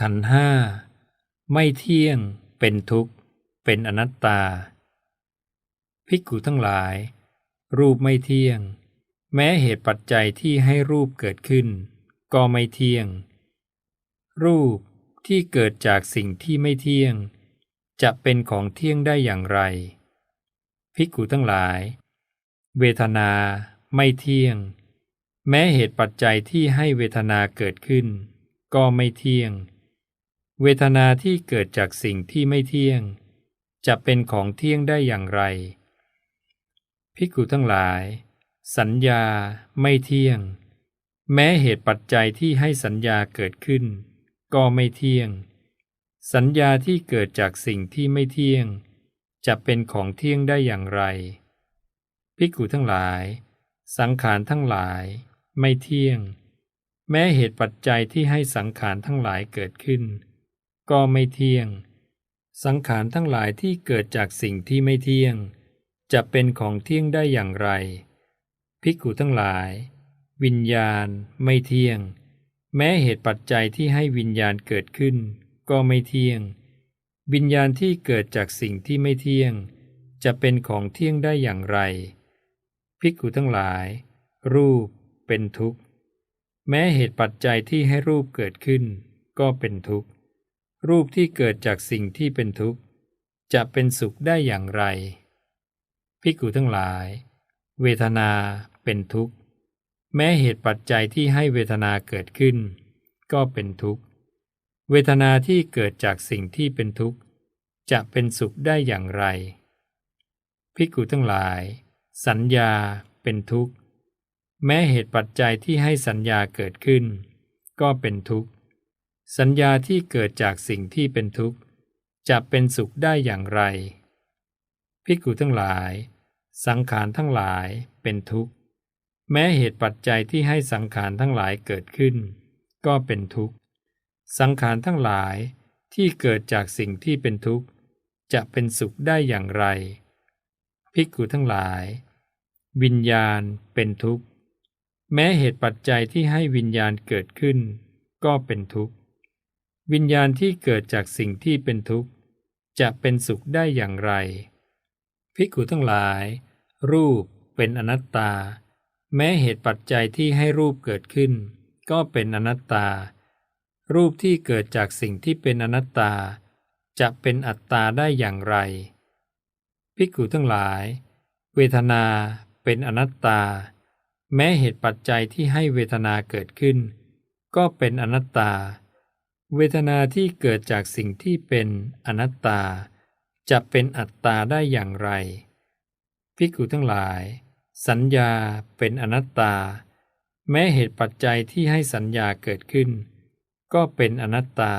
ขันห้าไม่เที่ยง เป็นทุกข์ เป็นอนัตตา ภิกขุทั้งหลาย รูปไม่เที่ยง แม้เหตุปัจจัยที่ให้รูปเกิดขึ้น ก็ไม่เที่ยง รูปที่เกิดจากสิ่งที่ไม่เที่ยง จะเป็นของเที่ยงได้อย่างไร ภิกขุทั้งหลาย เวทนาไม่เที่ยง แม้เหตุปัจจัยที่ให้เวทนาเกิดขึ้น ก็ไม่เที่ยง เวทนาที่เกิดจากสิ่งที่ไม่เที่ยง จะเป็นของเที่ยงได้อย่างไร ภิกขุทั้งหลาย สัญญาไม่เที่ยง แม้เหตุปัจจัยที่ให้สัญญาเกิดขึ้น ก็ไม่เที่ยง สัญญาที่เกิดจากสิ่งที่ไม่เที่ยง จะเป็นของเที่ยงได้อย่างไร ภิกขุทั้งหลาย สังขารทั้งหลาย ไม่เที่ยง แม้เหตุปัจจัยที่ให้สังขารทั้งหลายเกิดขึ้น ก็ไม่เที่ยง สังขารทั้งหลายที่เกิดจากสิ่งที่ไม่เที่ยง จะเป็นของเที่ยงได้อย่างไร ภิกขุทั้งหลาย วิญญาณไม่เที่ยง แม้เหตุปัจจัยที่ให้วิญญาณเกิดขึ้น ก็ไม่เที่ยง วิญญาณที่เกิดจากสิ่งที่ไม่เที่ยง จะเป็นของเที่ยงได้อย่างไร ภิกขุทั้งหลาย รูปเป็นทุกข์ แม้เหตุปัจจัยที่ให้รูปเกิดขึ้น ก็เป็นทุกข์ รูปที่เกิดจากสิ่งที่เป็นทุกข์ จะเป็นสุขได้อย่างไรภิกขุทั้งหลาย เวทนาเป็นทุกข์ แม้เหตุปัจจัยที่ให้เวทนาเกิดขึ้น ก็เป็นทุกข์ เวทนาที่เกิดจากสิ่งที่เป็นทุกข์ จะเป็นสุขได้อย่างไรภิกขุทั้งหลาย สัญญาเป็นทุกข์ แม้เหตุปัจจัยที่ให้สัญญาเกิดขึ้น ก็เป็นทุกข์ สัญญาที่เกิดจากสิ่งที่เป็นทุกข์ จะเป็นสุขได้อย่างไรภิกุทั้งหลาย สังขารทั้งหลายเป็นทุกข์ แม้เหตุปัจจัยที่ให้สังขารทั้งหลายเกิดขึ้น ก็เป็นทุกข์ สังขารทั้งหลายที่เกิดจากสิ่งที่เป็นทุกข์ จะเป็นสุขได้อย่างไรภิกุทั้งหลาย วิญญาณเป็นทุกข์ แม้เหตุปัจจัยที่ให้วิญญาณเกิดขึ้น ก็เป็นทุกข์ วิญญาณที่เกิดจากสิ่งที่เป็นทุกข์ จะเป็นสุขได้อย่างไร ภิกขุทั้งหลาย รูปเป็นอนัตตา แม้เหตุปัจจัยที่ให้รูปเกิดขึ้น ก็เป็นอนัตตา รูปที่เกิดจากสิ่งที่เป็นอนัตตา จะเป็นอัตตาได้อย่างไร ภิกขุทั้งหลาย เวทนาเป็นอนัตตา แม้เหตุปัจจัยที่ให้เวทนาเกิดขึ้น ก็เป็นอนัตตา เวทนาที่เกิดจากสิ่งที่เป็นอนัตตา จะเป็นอัตตาได้อย่างไร ภิกขุทั้งหลาย สัญญาเป็นอนัตตา แม้เหตุปัจจัยที่ให้สัญญาเกิดขึ้น ก็เป็นอนัตตา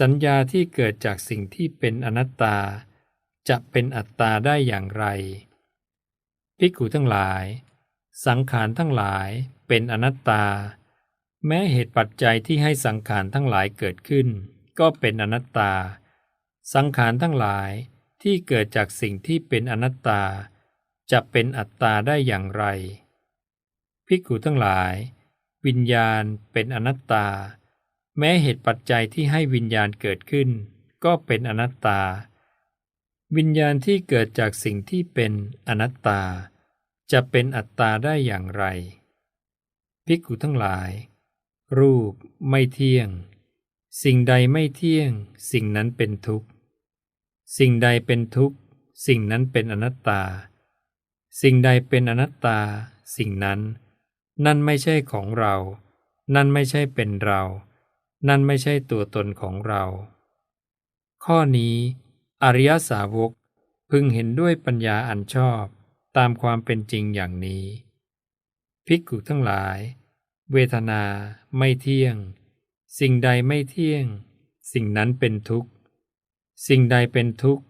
สัญญาที่เกิดจากสิ่งที่เป็นอนัตตา จะเป็นอัตตาได้อย่างไร ภิกขุทั้งหลาย สังขารทั้งหลายเป็นอนัตตา แม้เหตุปัจจัยที่ให้สังขารทั้งหลายเกิดขึ้น ก็เป็นอนัตตา สังขารทั้งหลายที่เกิดจากสิ่งที่เป็นอนัตตา จะเป็นอัตตาได้อย่างไร ภิกขุทั้งหลาย วิญญาณเป็นอนัตตา แม้เหตุปัจจัยที่ให้วิญญาณเกิดขึ้น ก็เป็นอนัตตา วิญญาณที่เกิดจากสิ่งที่เป็นอนัตตา จะเป็นอัตตาได้อย่างไร ภิกขุทั้งหลาย รูปไม่เที่ยง สิ่งใดไม่เที่ยง สิ่งนั้นเป็นทุกข์ สิ่งใดเป็นทุกข์ สิ่งนั้นเป็นอนัตตา สิ่งใดเป็นอนัตตา สิ่งนั้น นั่นไม่ใช่ของเรา นั่นไม่ใช่เป็นเรา นั่นไม่ใช่ตัวตนของเรา ข้อนี้ อริยสาวกพึงเห็นด้วยปัญญาอันชอบตามความเป็นจริงอย่างนี้ ภิกขุทั้งหลาย เวทนาไม่เที่ยง สิ่งใดไม่เที่ยง สิ่งนั้นเป็นทุกข์ สิ่งใดเป็นทุกข์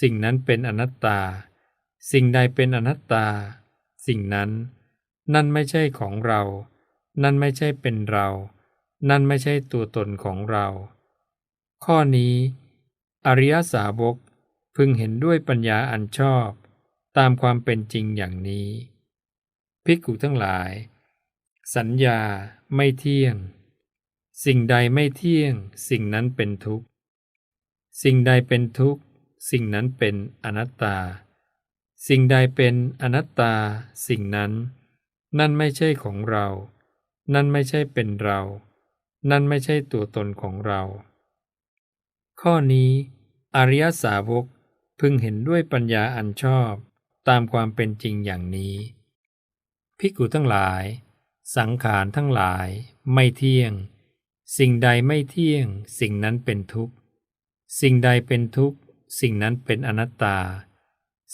สิ่งนั้นเป็นอนัตตา สิ่งใดเป็นอนัตตา สิ่งนั้น นั่นไม่ใช่ของเรา นั่นไม่ใช่เป็นเรา นั่นไม่ใช่ตัวตนของเรา ข้อนี้ อริยสาวกพึงเห็นด้วยปัญญาอันชอบ ตามความเป็นจริงอย่างนี้ ภิกขุทั้งหลาย สัญญาไม่เที่ยง สิ่งใดไม่เที่ยง สิ่งนั้นเป็นทุกข์ สิ่งใดเป็นทุกข์ สิ่งนั้นเป็นอนัตตา สิ่งใดเป็นอนัตตา สิ่งนั้น นั่นไม่ใช่ของเรา นั่นไม่ใช่เป็นเรา นั่นไม่ใช่ตัวตนของเรา ข้อนี้อริยสาวกพึงเห็นด้วยปัญญาอันชอบตามความเป็นจริงอย่างนี้ ภิกขุทั้งหลาย สังขารทั้งหลายไม่เที่ยง สิ่งใดไม่เที่ยง สิ่งนั้นเป็นทุกข์ สิ่งใดเป็นทุกข์ สิ่งนั้นเป็นอนัตตา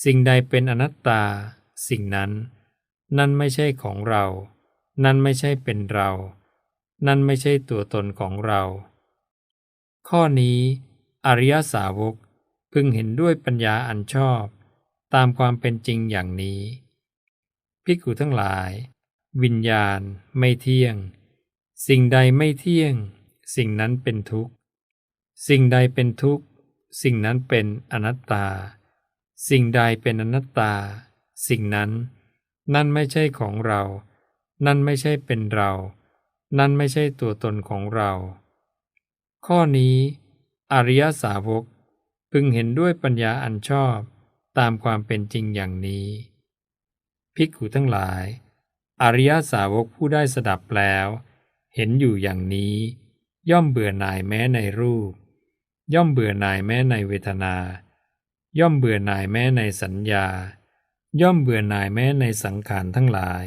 สิ่งใดเป็นอนัตตา สิ่งนั้น นั่นไม่ใช่ของเรา นั่นไม่ใช่เป็นเรา นั่นไม่ใช่ตัวตนของเรา ข้อนี้อริยสาวกพึงเห็นด้วยปัญญาอันชอบ ตามความเป็นจริงอย่างนี้ ภิกขุทั้งหลาย วิญญาณไม่เที่ยง สิ่งใดไม่เที่ยง สิ่งนั้นเป็นทุกข์ สิ่งใดเป็นทุกข์ สิ่งนั้นเป็นอนัตตา สิ่งใดเป็นอนัตตา สิ่งนั้น นั่นไม่ใช่ของเรา นั่นไม่ใช่เป็นเรา นั่นไม่ใช่ตัวตนของเรา ข้อนี้อริยสาวกพึงเห็นด้วยปัญญาอันชอบตามความเป็นจริงอย่างนี้ ภิกขุทั้งหลาย อริยสาวกผู้ได้สดับแล้ว เห็นอยู่อย่างนี้ ย่อมเบื่อหน่ายแม้ในรูป ย่อมเบื่อหน่ายแม้ในเวทนา ย่อมเบื่อหน่ายแม้ในสัญญา ย่อมเบื่อหน่ายแม้ในสังขารทั้งหลาย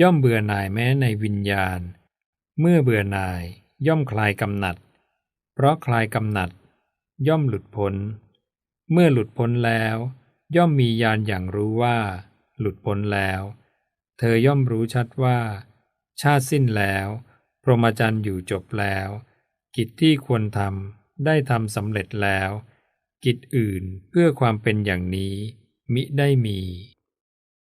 ย่อมเบื่อหน่ายแม้ในวิญญาณ เมื่อเบื่อหน่ายย่อมคลายกำหนัด เพราะคลายกำหนัด ย่อมหลุดพ้น เมื่อหลุดพ้นแล้ว ย่อมมีญาณอย่างรู้ว่า หลุดพ้นแล้ว เธอย่อมรู้ชัดว่า ชาติสิ้นแล้ว พรหมจรรย์อยู่จบแล้ว กิจที่ควรทำได้ทำสำเร็จแล้ว กิจอื่นเพื่อความเป็นอย่างนี้ มิได้มี